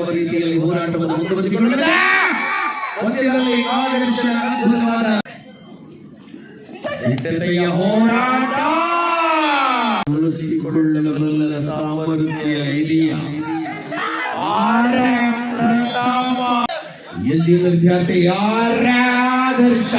ಯಾವ ರೀತಿಯಲ್ಲಿ ಹೋರಾಟವನ್ನು ಮುಂದುವರಿಸಿಕೊಳ್ಳುತ್ತದೆ ಪಂದ್ಯದಲ್ಲಿ ಆದರ್ಶ ಅದ್ಭುತವಾದ ದಿಟ್ಟತೆಯ ಹೋರಾಟ ಉಳಿಸಿಕೊಳ್ಳಬಲ್ಲ ಸಾಮರ್ಥ್ಯ ಇದೆಯಾ ಆರ ಪ್ರತಾಪ ಎಲ್ಲಿ ವಿದ್ಯಾರ್ಥಿ ಯಾರ ಆದರ್ಶ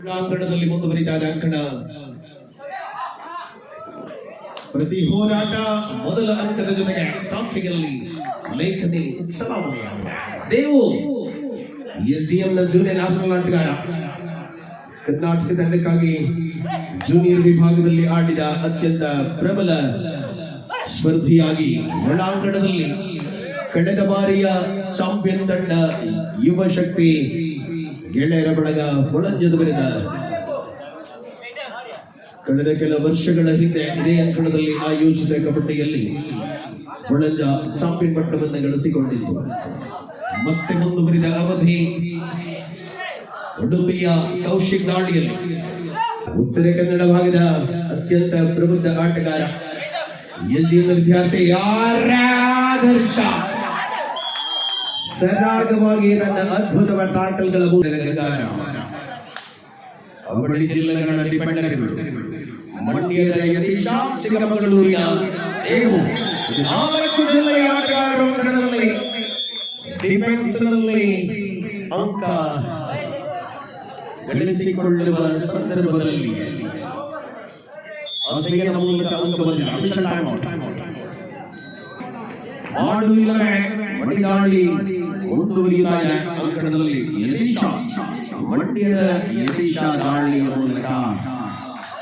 ಕ್ರೀಡಾಂಗಣದಲ್ಲಿ ಮುಂದುವರಿದ ಅಂಕಣ. ಪ್ರತಿ ಹೋರಾಟ ಮೊದಲ ಅಂಕದ ಜೊತೆಗೆ ಕಾಂಕ್ಷೆಯಲ್ಲಿ ಲೇಖನಿ ಚಲಾವಣೆಯಾಗಿದೆ ದೇವು ಎಸ್ಡಿಎಂ ನ ಜೂನಿಯರ್ ನ್ಯಾಷನಲ್ ಆಟಗಾರ ಕರ್ನಾಟಕ ತಂಡಕ್ಕಾಗಿ ಜೂನಿಯರ್ ವಿಭಾಗದಲ್ಲಿ ಆಡಿದ ಅತ್ಯಂತ ಪ್ರಬಲ ಸ್ಪರ್ಧಿಯಾಗಿ ಒಳಾಂಗಣದಲ್ಲಿ ಕಳೆದ ಬಾರಿಯ ಚಾಂಪಿಯನ್ ತಂಡ ಯುವ ಶಕ್ತಿ ಗೆಳೆಯರ ಬಳಗ ಹೊಳಂಜದ ಬರೆದ ಕಳೆದ ಕೆಲ ವರ್ಷಗಳ ಹಿಂದೆ ಇದೇ ಅಂಕಣದಲ್ಲಿ ಆಯೋಜಿತ ಕಬಡ್ಡಿಯಲ್ಲಿ ಹೊಳಂಜ ಚಾಂಪಿಯನ್ ಪಟ್ಟವನ್ನು ಗಳಿಸಿಕೊಂಡಿತ್ತು. ಮತ್ತೆ ಮುಂದುವರಿದ ಅವಧಿ ಉಡುಪಿಯ ಕೌಶಿಕ್ ದಾಳಿಯಲ್ಲಿ ಉತ್ತರ ಕನ್ನಡ ಭಾಗದ ಅತ್ಯಂತ ಪ್ರಬುದ್ಧ ಆಟಗಾರ. ಎಲ್ಲಿ ವಿದ್ಯಾರ್ಥಿ ಯಾರ ಆದರ್ಶ ಸರಾಗವಾಗಿ ತನ್ನ ಅದ್ಭುತವಾದ ಟಾಕಲ್ಗಳ ಮೂಲಕ ಅವಳಿ ಜಿಲ್ಲೆಗಳ ಡಿಪೆಂಡರ್ಗಳು ಮಂಡ್ಯದ ಯತೀಶ ಚಿಕ್ಕಮಗಳೂರಿನ ದೇವು ಇದು ನಾಲ್ಕು ಜಿಲ್ಲೆಯ ಆಟಗಾರರು ಅಂಕಣದಲ್ಲಿ ಡಿಫೆನ್ಸ್ ನಲ್ಲಿ ಅಂಕ ಗಳಿಸಿಕೊಳ್ಳುವ ಸಂದರ್ಭದಲ್ಲಿ ಆಸೆಯ ಮೂಲಕ ಅಂಕ ಬಂದಿಲ್ಲ ಅಫಿಷಿಯಲ್ ಟೈಮ್ ಔಟ್ ಮಾಡು ಇಲ್ಲವೇ ಮಡಿದಾಳಿ ಮುಂದುವರಿಯುತ್ತಾ ಇದೆ. ಅಂಕಣದಲ್ಲಿ ಯತೀಶ. ಮಂಡ್ಯದ ಯತೀಶ ದಾಳಿಯ ಮೂಲಕ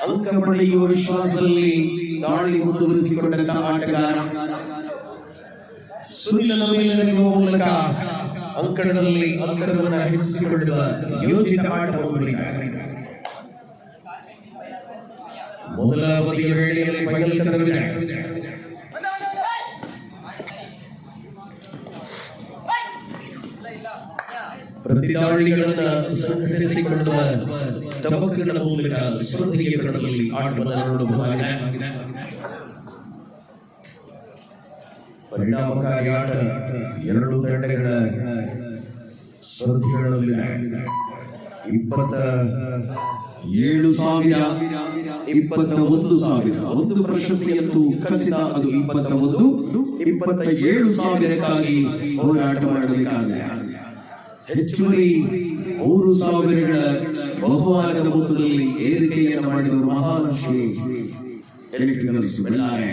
ಅಂಕ ಪಡೆಯುವ ವಿಶ್ವಾಸದಲ್ಲಿ ದಾಳಿ ಮುಂದುವರಿಸಿಕೊಂಡಂತಹ ಆಟಗಾರ ಸುನಿಲ ನಡೆಯುವ ಮೂಲಕ ಅಂಕಣದಲ್ಲಿ ಅಂತರವನ್ನು ಹೆಚ್ಚಿಸಿಕೊಳ್ಳುವ ಯೋಜಿತ ಆಟ ಮೊದಲ ಅವಧಿಯ ವೇಳೆಯಲ್ಲಿ ಬಯಲು ಕದವಿದೆ ಪ್ರತಿದಾಳಿಗಳನ್ನ ಸಂಘಟಿಸಿಕೊಳ್ಳುವ ತಬಕಗಳ ಮೂಲಕ ಸ್ಪರ್ಧೆಯ ಕಣದಲ್ಲಿ ಆಟವನ್ನು ನೋಡಬಹುದಾಗಿದೆ ಪರಿಣಾಮಕಾರಿ ಆಟ ಎರಡು ತಂಡಗಳ ಸ್ಪರ್ಧೆಗಳಲ್ಲಿ ಇಪ್ಪತ್ತ ಏಳು ಒಂದು ಸಾವಿರ. ಒಂದು ಪ್ರಶಸ್ತಿಯಂತೂ ಖಚಿತ, ಅದು ಇಪ್ಪತ್ತ ಒಂದು, ಇಪ್ಪತ್ತ ಏಳು ಸಾವಿರಕ್ಕಾಗಿ ಹೋರಾಟ ಮಾಡಬೇಕಾಗಿದೆ. ಹೆಚ್ಚುವರಿ ಮೂರು ಸಾವಿರಗಳ ಬಹುಮಾನದ ಮೊತ್ತದಲ್ಲಿ ಏರಿಕೆಯನ್ನು ಮಾಡಿದವರು ಮಹಾಲಕ್ಷ್ಮಿ ಎಲೆಕ್ಟ್ರಿಕಲ್ಸ್ ಬೆಳ್ಳಾರೆ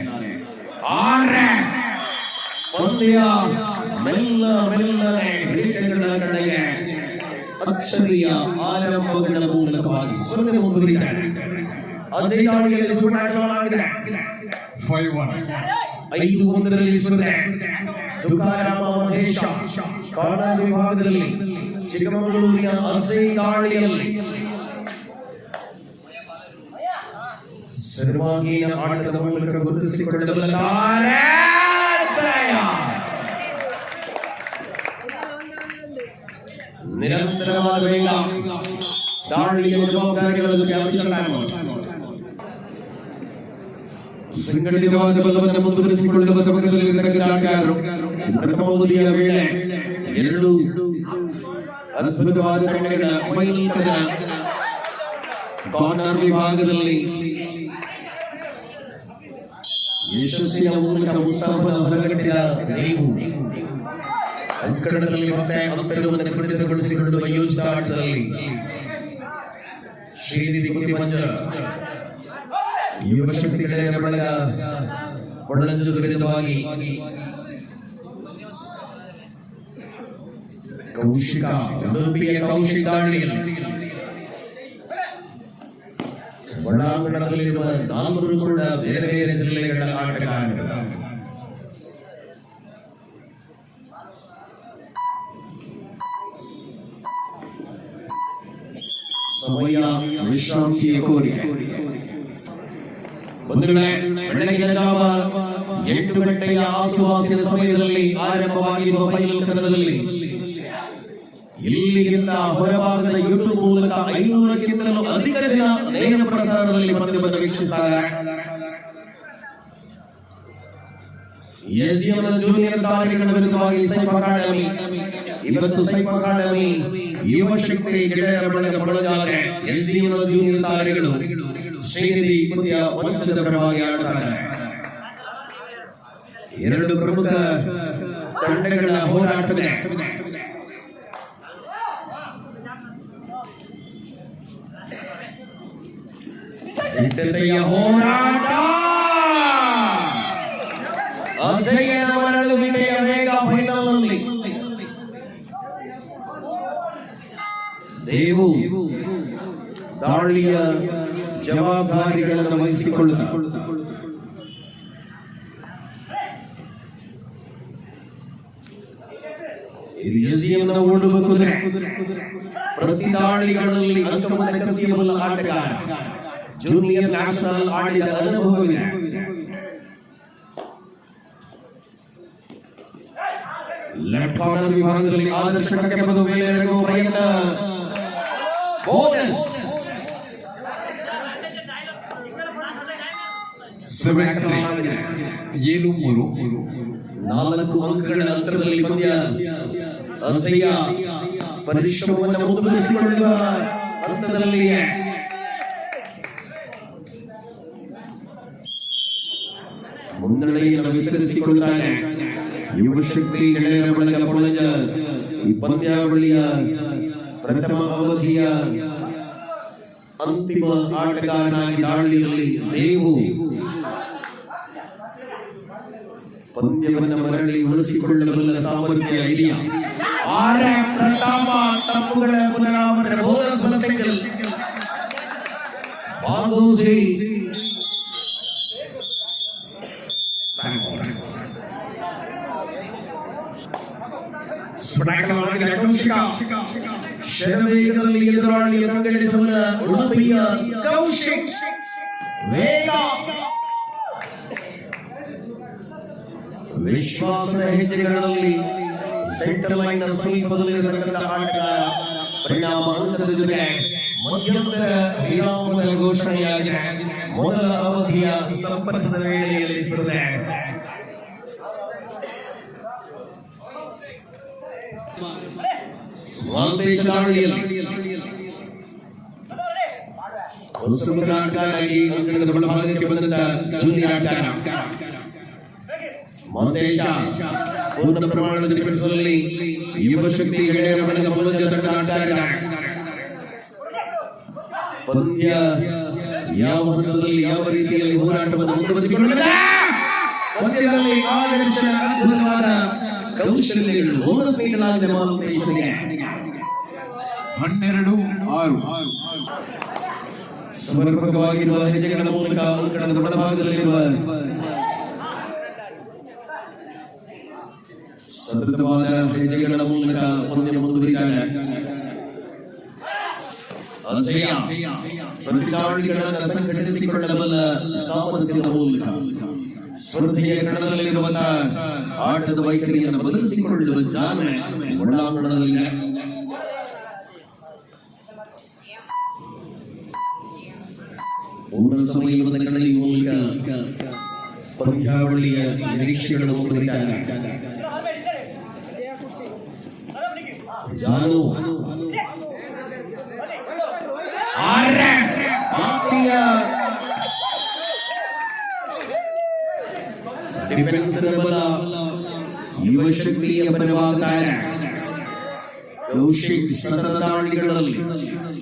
ಆರೆ ಪಂದ್ಯ ಮೆಲ್ಲ ಮೆಲ್ಲನೆ ಹಿಡಿತಗಳ ಕಡೆಗೆ ಅಕ್ಷರಿಯ ಆರಂಭಗಳ ಮೂಲಕವಾಗಿ ಸ್ಪರ್ಧೆ ಮುಂದುವರಿತಾರೆ ಅಜಯ್ ದಾಳಿಯಲ್ಲಿ ಸುಮಾರಾಗಿದೆ ಫೈವ್ ಒನ್ ಐದು ಒಂದರಲ್ಲಿ ಸ್ಪರ್ಧೆ ತುಕಾರಾಮ ಮಹೇಶ ಕಾರಣ ವಿಭಾಗದಲ್ಲಿ ಚಿಕ್ಕಮಗಳೂರಿನ ಅಸೈ ತಾಳಿಯಲ್ಲಿ ಸರ್ವಾಂಗೀಣ ಆಟದ ಮೂಲಕ ಗುರುತಿಸಿಕೊಳ್ಳಬಲ್ಲದ್ದಾರೆ ನಿರಂತರವಾದ ವೇಗ ದಾಳಿಯ ಜವಾಬ್ದಾರಿಗಳ ಜೊತೆ ಸಂಘಟಿತವಾದ ಬಲವನ್ನು ಮುಂದುವರಿಸಿಕೊಳ್ಳುವ ತವಕದಲ್ಲಿರತಕ್ಕಂಥ ಆಟಗಾರರು ಪ್ರಥಮ ಅವಧಿಯ ವೇಳೆ ಎರಡು ಅದ್ಭುತವಾದ ತಂಡಗಳ ಕದನ ಕಾರ್ನರ್ ವಿಭಾಗದಲ್ಲಿ ಯಶಸ್ಸಿನ ಮೂಲಕ ಉತ್ಸಾಹವನ್ನು ಹೊರಗಟ್ಟಿದ ನೀವು ಅಂಕಣದಲ್ಲಿ ಮತ್ತೆ ಅಂತರವನ್ನು ಖಂಡಿತಗೊಳಿಸಿಕೊಂಡು ಯೋಜಿತ ಆಟದಲ್ಲಿ ಶ್ರೀನಿಧಿ ಕುತಿಮಂಜ ಯುವ ಶಕ್ತಿಗಳ ಬಳಗ ಒಳ್ಳಂಜದ ವಿರುದ್ಧವಾಗಿ ಕೌಶಿಕ ಉಡುಪಿಯ ಕೌಶಿಕ ದಾಳಿಯಲ್ಲಿ ಒಳಾಂಗಣದಲ್ಲಿರುವ ನಾಲ್ವರು ಕೂಡ ಬೇರೆ ಬೇರೆ ಜಿಲ್ಲೆಗಳ ಆಟಗಾರರು ಸಮಯ ವಿಶ್ರಾಂತಿಯ ಕೋರಿಕೆ ಬಂಧುಗಳೇ ಬೆಳಗಿನ ಜಾವ ಎಂಟು ಗಂಟೆಯ ಆಸುವಾಸಿನ ಸಮಯದಲ್ಲಿ ಆರಂಭವಾಗಿರುವ ಫೈನಲ್ ಕದನದಲ್ಲಿ ಇಲ್ಲಿಗಿಂತ ಹೊರಭಾಗದ ಯೂಟ್ಯೂಬ್ ಮೂಲಕ ಐನೂರಕ್ಕಿಂತಲೂ ಅಧಿಕ ಜನ ನೇರ ಪ್ರಸಾರದಲ್ಲಿ ಪಂದ್ಯವನ್ನು ವೀಕ್ಷಿಸ್ತಾರೆ. ಎಸ್ಡಿಎಂನ ಜೂನಿಯರ್ ತಾರೆಗಳ ವಿರುದ್ಧವಾಗಿ ಸೈಫ್ ಅಕಾಡೆಮಿ ಇವತ್ತು ಸೈಫ್ ಅಕಾಡೆಮಿ ಯುವ ಶಕ್ತಿ ಗೆಳೆಯರ ಬಳಗ ಬಳಗಾರೆ ಎಸ್ಡಿಎಂನ ಜೂನಿಯರ್ ತಾರೆಗಳು ಶ್ರೀನಿಧಿ ಪುತಿಯ ವಂಶದ ಪರವಾಗಿ ಆಡುತ್ತಾರೆ. ಎರಡು ಪ್ರಮುಖ ತಂಡಗಳ ಹೋರಾಟವಿದೆ ಇಟ್ಟತೆಯ ಹೋರಾಟ! ಅಜಯನ ಮರಳು ವಿಜಯ ವೇಗ ಫೈನಲ್ನಲ್ಲಿ ದೇವು ದಾಳಿಯ ಜವಾಬ್ದಾರಿಗಳನ್ನು ವಹಿಸಿಕೊಳ್ಳುತ್ತಾರೆ ಇದು ಎಸ್ಡಿಎಂನ ಓಡುವ ಕುದುರೆ. ಪ್ರತಿ ದಾಳಿಗಳಲ್ಲಿ ಅಂಕವನ್ನು ಕಸಿಯಬಲ್ಲ ಆಟಗಾರ. ಜೂನಿಯರ್ ನ್ಯಾಷನಲ್ ಆಡಿದ ಅನುಭವವಿದೆ. ಲೆಫ್ಟ್ ಕಾರ್ನರ್ ವಿಭಾಗದಲ್ಲಿ ಆದರ್ಶಕಕ್ಕೆ ಬಂದು ಮೇಲೆ ಎರಗುವ ಪ್ರಯತ್ನ. ಬೋನಸ್ ಏಳು ಮೂರು. ನಾಲ್ಕು ಅಂಕಗಳ ಅಂತರದಲ್ಲಿ ಪಂದ್ಯ ಪರಿಶ್ರಮವನ್ನು ಮುಂದುವರಿಸಿಕೊಳ್ಳುವ ಹಂತದಲ್ಲಿಯೇ. ಮುನ್ನಡೆಯನ್ನು ವಿಸ್ತರಿಸಿಕೊಳ್ಳುತ್ತಾನೆ ಯುವ ಶಕ್ತಿ ಗೆಳೆಯರ ಬಳಗ ಪೊಳಂಜ ಈ ಪಂದ್ಯಾವಳಿಯ ಪ್ರಥಮ ಅವಧಿಯ ಅಂತಿಮ ಆಟಗಾರನಾಗಿ ದಾಳಿಯಲ್ಲಿ ದೇವು ಪಂದ್ಯವನ್ನು ಮರಳಿ ಉಳಿಸಿಕೊಳ್ಳಬಲ್ಲ ಸಾಮರ್ಥ್ಯ ಇದೆಯಾ ಆರೆ ಪ್ರತಾಪ ತಪ್ಪುಗಳ ಪುನರಾವರ್ತನೆ ಬೋನಸ್ ಸಮಸ್ಯೆಗಳು ಬಾಗೂಸಿ ಸ್ಫಟಕವಾಗಿದೆ ಶರವೇಗದಲ್ಲಿ ಎದುರಾಳಿಯ ಕಂಗಡಿಸುವ ಉಡುಪಿಯ ಕೌಶಿಕ್. ವೇಗ. ವಿಶ್ವಾಸದ ಹೆಜ್ಜೆಗಳಲ್ಲಿ ಸೆಂಟರ್ ಲೈನ್ ಸಮೀಪದಲ್ಲಿರತಕ್ಕಂಥ ಆಟಗಾರ ಪರಿಣಾಮ ಅಂಕದ ಜೊತೆಗೆ ಮಧ್ಯಂತರ ವಿರಾಮದ ಘೋಷಣೆಯಾಗಿದೆ. ಮೊದಲ ಅವಧಿಯ ಸಂಪರ್ಕದ ವೇಳೆಯಲ್ಲಿ ಸ್ಪರ್ಧೆ ಮಾಲ್ದೇಶ ದಾಳಿಯಲ್ಲಿ ಉತ್ಸವದ ಆಟಗಾರರಾಗಿ ಅಂಗಣದ ಒಳಭಾಗಕ್ಕೆ ಬಂದಂತ ಜೂನಿಯರ್ ಆಟಗಾರ ಮಾಂತೇಶ ಪೂರ್ಣ ಪ್ರಮಾಣದ ನಿರ್ವಹಿಸುವಲ್ಲಿ ಯುವ ಶಕ್ತಿ ಗೆಳೆಯರ ಬಳಗ ಬಲಂಜ ತಂಡದ ಆಟಗಾರ ಪಂದ್ಯ ಯಾವ ಹಂತದಲ್ಲಿ ಯಾವ ರೀತಿಯಲ್ಲಿ ಹೋರಾಟವನ್ನು ಮುಂದುವರಿಸಿಕೊಳ್ಳುತ್ತದೆ ಪಂದ್ಯದಲ್ಲಿ ಆದರ್ಶ ಅದ್ಭುತವಾದ ಕೌಶಲ್ಯಗಳು ಬೋನಸ್ ನೀಡಲಾಗಿದೆ ಮಾಲ್ತೇಶನಿಗೆ ಹನ್ನೆರಡು ಆರು ಸಮರ್ಪಕವಾಗಿರುವ ಹೆಜ್ಜೆಗಳ ಮೂಲಕ ಅಂಕಣದ ಒಳಭಾಗದಲ್ಲಿರುವ ಸತತವಾದ ಹೆಜ್ಜೆಗಳ ಮೂಲಕ ಪಂದ್ಯ ಮುಂದುವರಿತಾರೆ ಅಜಯ ಪ್ರತಿದಾಳಿಗಳನ್ನು ಸಂಘಟಿಸಿಕೊಳ್ಳಬಲ್ಲ ಸಾಮರ್ಥ್ಯದ ಮೂಲಕ ಸ್ಪರ್ಧೆಯ ಕಣದಲ್ಲಿರುವಂತ ಆಟದ ವೈಖರಿಯನ್ನು ಬದಲಿಸಿಕೊಳ್ಳುವ ಜಾಲನೆ ಒಳಾಂಗಣದಲ್ಲಿದೆ ಮೂರರ ಸಮಯ ಪದಗಳಲ್ಲಿ ಮೂಲಕ ಪಂದ್ಯಾವಳಿಯ ನಿರೀಕ್ಷೆಗಳನ್ನು ಮುಂದುವರಿತಾರೆ ಜಾನು ಆರ പ്രബല യുവശക്തിയ പരമാകാര കൗശിക് സതതാളികളിൽ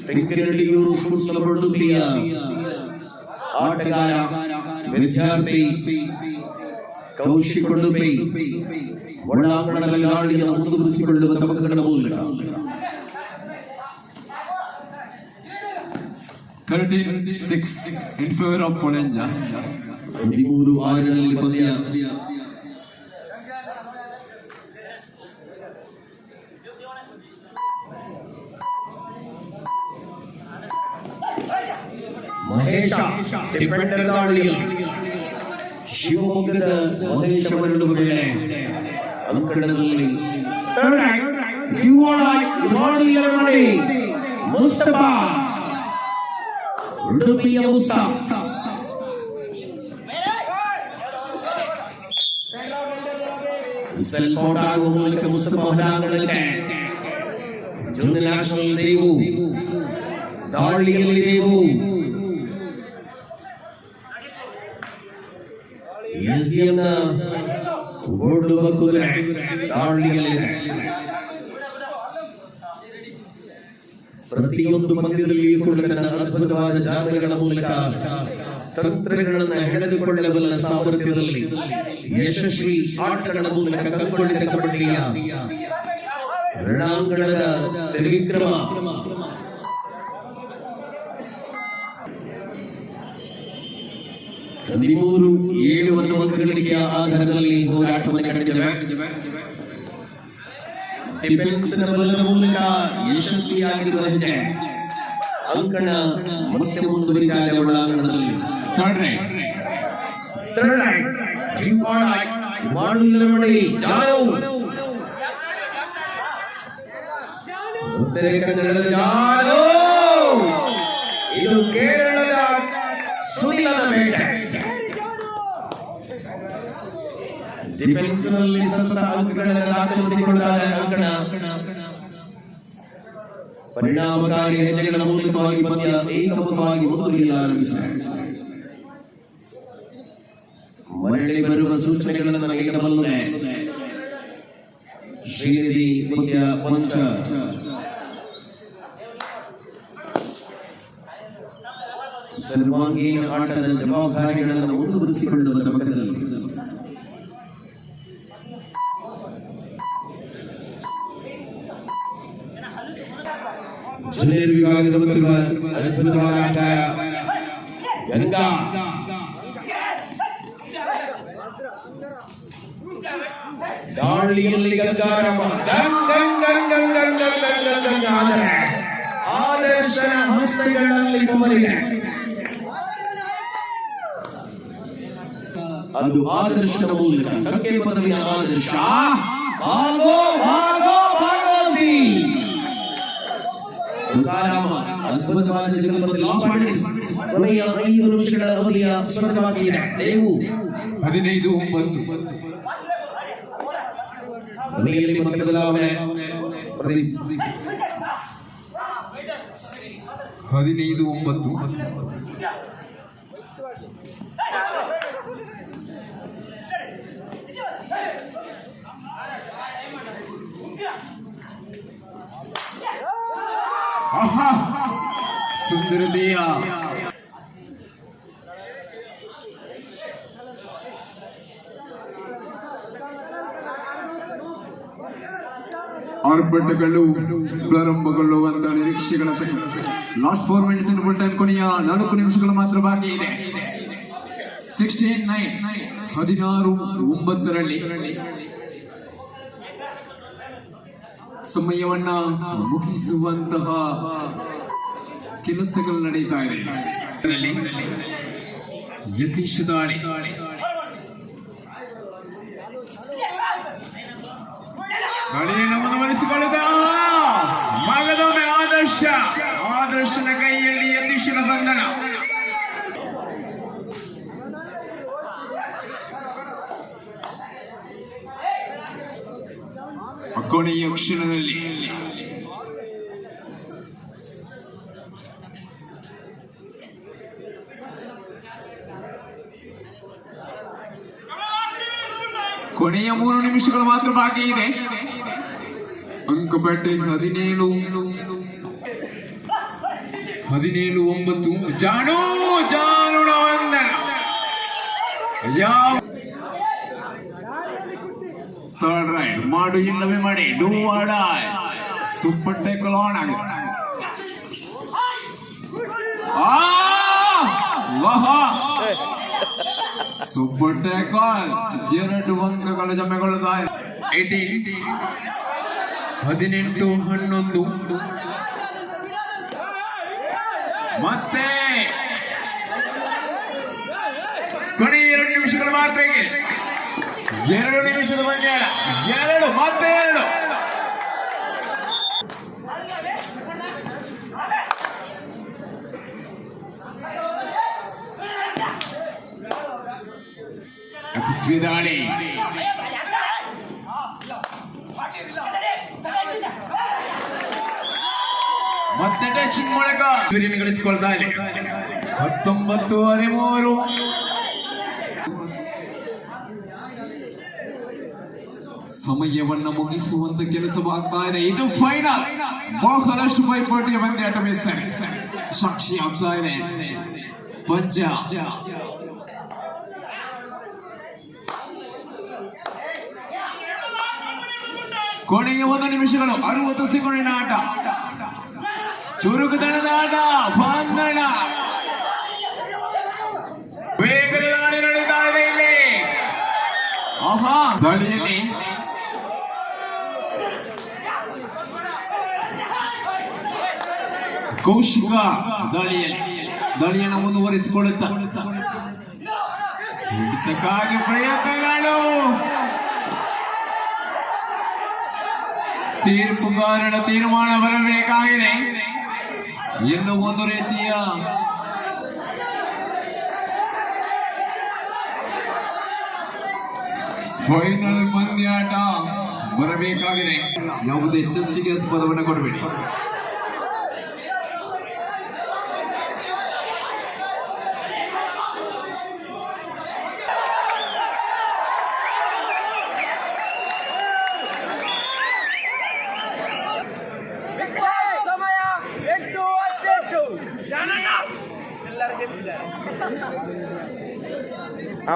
തെക്കനടിയൂർ സ്കൂളിലെപ്പെടുത്തിയ ആട്ടുകാര വിദ്യാർത്ഥി കൗശിക് കൊടുപ്പി ഒള്ളാങ്കടലാളിയ മുന്തുപിടിച്ചുകൊണ്ട് നമുക്ക് കടമൂല്ല സിക്സ് ഇൻ ഫേവർ ഓഫ് പൊളഞ്ച പതിമൂന്ന് ആറിൽ പതിയ ಮಹೇಶ ತಿಪ್ಪೆಂಡರದಹಳ್ಳಿಯ ಶಿವಮೊಗ್ಗದ ಮಹೇಶ ಅವರುಗಳ ಮೇಲೆ ಅಂಕಣದಲ್ಲಿ ಮಾಡಿ ಮುಸ್ತಫಾ ಉಡುಪಿಯ ಮುಸ್ತಫಾ സെൽഫോട്ടാകും നിങ്ങൾക്ക് മുസ്തഫഹനാകുന്നതൊക്കെ ജൂനിയർ നാഷണൽ ദൈവവും ദാളിയൽ ദൈവവും ಎಂ ಓಡುವ ಕುದುರೆ ದಾಳಿಯಲ್ಲಿದೆ ಪ್ರತಿಯೊಂದು ಪಂದ್ಯದಲ್ಲಿಯೂ ಕೂಡ ತನ್ನ ಅದ್ಭುತವಾದ ಜಾಗಗಳ ಮೂಲಕ ತಂತ್ರಗಳನ್ನು ಹೆಣೆದುಕೊಳ್ಳಬಲ್ಲ ಸಾಮರ್ಥ್ಯದಲ್ಲಿ ಯಶಸ್ವಿ ಆಟಗಳ ಮೂಲಕ ಕಂಗೊಳಿತ ಕಬಡ್ಡಿಯ ರಣಾಂಗಣದ ತ್ರಿವಿಕ್ರಮ ಹದಿಮೂರು, ಏಳು ಅನ್ನುವ ಗಳಿಕೆಯ ಆಧಾರದಲ್ಲಿ ಹೋರಾಟವನ್ನು ಕಂಡಿದ್ದೇವೆ ಡಿಫೆನ್ಸ್ನ ಬಲದ ಮೂಲಕ ಯಶಸ್ವಿಯಾಗಿರುವ ಹೆಜ್ಜೆ ಅಂಕಣ ಮತ್ತೆ ಮುಂದುವರಿದಾಗ ಒಳಾಂಗಣದಲ್ಲಿ ಥರ್ಡ್ ರೈಟ್ ಮಾಡಿ ಜಾನು ಉತ್ತರ ಕನ್ನಡದ ಜಾನು ಇದು ಕೇರಳದ ಸುನಿಲನ ಬೇಟೆ. ಡಿಫೆನ್ಸ್ ನಲ್ಲಿ ಸತತ ಅಂಕಗಳನ್ನು ದಾಖಲಿಸಿಕೊಳ್ಳಲಾದ ಅಂಕಣ ಪರಿಣಾಮಕಾರಿ ಹೆಜ್ಜೆಗಳ ಮೂಲಕವಾಗಿ ಪಂದ್ಯ ಏಕಮುಖವಾಗಿ ಮುಂದುವರಿಯಲಾರಂಭಿಸಿದೆ ಮರಳಿ ಬರುವ ಸೂಚನೆಗಳನ್ನು ನೀಡಬಲ್ಲದೆ ಶ್ರೀನಿಧಿ ಪಂದ್ಯ ಪಂಚ ಸರ್ವಾಂಗೀಣ ಆಟದ ಜವಾಬ್ದಾರಿಗಳನ್ನು ಮುಂದುವರಿಸಿಕೊಳ್ಳುವ ತಬಕದಲ್ಲಿ സുന്ദര വിഭാഗ ദമ്പതികൾ അത്ഭുതമാകാട്ട എന്താ ದಾಳಿಯಲ್ಲಿ ಗಂಗಾರಮ್ಮ ಆದರ್ಶನ ಹಸ್ತಗಳಲ್ಲಿ ಬಂದಿದೆ ಅದು ಆದರ್ಶದ ಮೂಲಕ ಕಕ್ಕೆ ಪದವಿಯ ಆದರ್ಶ ಭಾಗೋ ಭಾಗೋ ತುಕಾರಾಮ ಅದ್ಭುತವಾದ ಜಗನ್ಮತಿ ಲಾಸ್ ಮಾಡಿ ಕೊನೆಯ ಐದು ನಿಮಿಷಗಳ ಅವಧಿಯ ಸ್ಪರ್ಧವಾಗಿದೆ ದೇವು ಹದಿನೈದು ಒಂಬತ್ತು. ಕೊನೆಯಲ್ಲಿ ಮತ್ತೆ ಬದಲಾವಣೆ. ಹದಿನೈದು ಒಂಬತ್ತು. ಆಹಾ, ಸುಂದರ ದೇಹ. ಆರ್ಭಟಗಳು ಪ್ರಾರಂಭಗೊಳ್ಳುವಂತ ನಿರೀಕ್ಷೆಗಳ last four minutes in full time ಕೊನೆಯ ನಾಲ್ಕು ನಿಮಿಷಗಳು ಮಾತ್ರ ಬಾಕಿ ಇದೆ. ಸಿಕ್ಸ್ಟೀನ್ ನೈನ್ ಹದಿನಾರು, ಒಂಬತ್ತರಲ್ಲಿ ಸಮಯವನ್ನ ಮುಗಿಸುವಂತಹ ಕೆಲಸಗಳು ನಡೀತಾ ಇದೆ. ಯತೀಶ್ ದಾಳಿ. ಮುಂದುವರಿಸಿಕೊಳ್ಳುತ್ತ ಮಗದೊಮ್ಮೆ ಆದರ್ಶ ಆದರ್ಶನ ಕೈಯಲ್ಲಿ ಯತೀಶನ ಬಂಧನ. ಕೊನೆಯ ಕ್ಷಣದಲ್ಲಿ ಕೊನೆಯ ಮೂರು ನಿಮಿಷಗಳು ಮಾತ್ರ ಬಾಕಿ ಇದೆ. ಅಂಕಪೇಟೆ ಹದಿನೇಳು. ಹದಿನೇಳು, ಒಂಬತ್ತು. ಜಾನು ಜಾನುಣ ಯಾವ ಥರ್ಡ್ ರೈಡ್ ಮಾಡು ಇಲ್ಲವೇ ಮಾಡಿ ಡೂ ಆಡ ಸೂಪರ್ ಟೇಕಲ್ ಆನ್ ಆಗುತ್ತೆ ಆ ವಾಹ ಸೂಪರ್ ಟೇಕಲ್ ಎರಡು ಅಂಕಗಳ ಜಮೆಗೊಳ್ಳುತ್ತಾರೆ ಏಟೀನ್ ಹದಿನೆಂಟು ಹನ್ನೊಂದು ಮತ್ತೆ ಕೊನೆ ಎರಡು ನಿಮಿಷಗಳು ಮಾತ್ರ ಇದೆ ಎರಡು ನಿಮಿಷದ ಪಂದ್ಯಾಟ ಎರಡು ಮತ್ತೆ ಎರಡು ಯಶಸ್ವಿ ದಾಳಿ ಮತ್ತೆ ಟಚಿಂಗ್ ಮೂಲಕ ಗುರಿಯನ್ನು ಗಳಿಸಿಕೊಳ್ತಾ ಇದೆ ಹತ್ತೊಂಬತ್ತು ಹದಿಮೂರು ಸಮಯವನ್ನ ಮುಗಿಸುವಂತ ಕೆಲಸವಾಗ್ತಾ ಇದೆ ಇದು ಫೈನಲ್ ಬಹಳಷ್ಟು ಪೈಪೋಟಿಯ ಪಂದ್ಯಾಟ ಮಿಸ್ಸಣೆ ಸಾಕ್ಷಿ ಆಗ್ತಾ ಇದೆ ಪಂಚ ಕೊನೆಯ ಒಂದು ನಿಮಿಷಗಳು ಅರವತ್ತು ಸೆಕೆಂಡಿನ ಆಟ ಚುರುಕುತನದ ಆಟ ಬಂಧನ ವೇಗದ ದಾಳಿ ನಡೀತಾ ಇದೆ ಇಲ್ಲಿ ಆಹಾ ದಾಳಿಯಲ್ಲಿ ಕೌಶಿಕ ದಾಳಿಯಲ್ಲಿ, ದಾಳಿಯನ್ನು ಮುಂದುವರಿಸಿಕೊಳ್ಳುತ್ತಾಗಿ ಪ್ರಯತ್ನಗಳು. ತೀರ್ಪುಗಾರನ ತೀರ್ಮಾನ ಬರಬೇಕಾಗಿದೆ. ಎಂದು ಒಂದು ರೀತಿಯ ಫೈನಲ್ ಪಂದ್ಯಾಟ ಬರಬೇಕಾಗಿದೆ. ಯಾವುದೇ ಚರ್ಚೆಗೆ ಸ್ಪದವನ್ನು ಕೊಡಬೇಡಿ.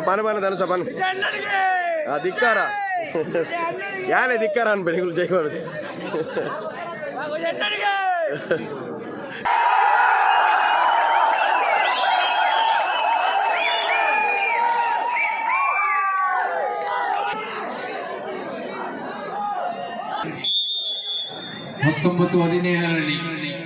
పని పని తను చెప్పను ధిక్కారా యానే ధిక్కారా అని పెళ్ళి చేయకూడదు పంతొమ్మిది హదినేళ్ళని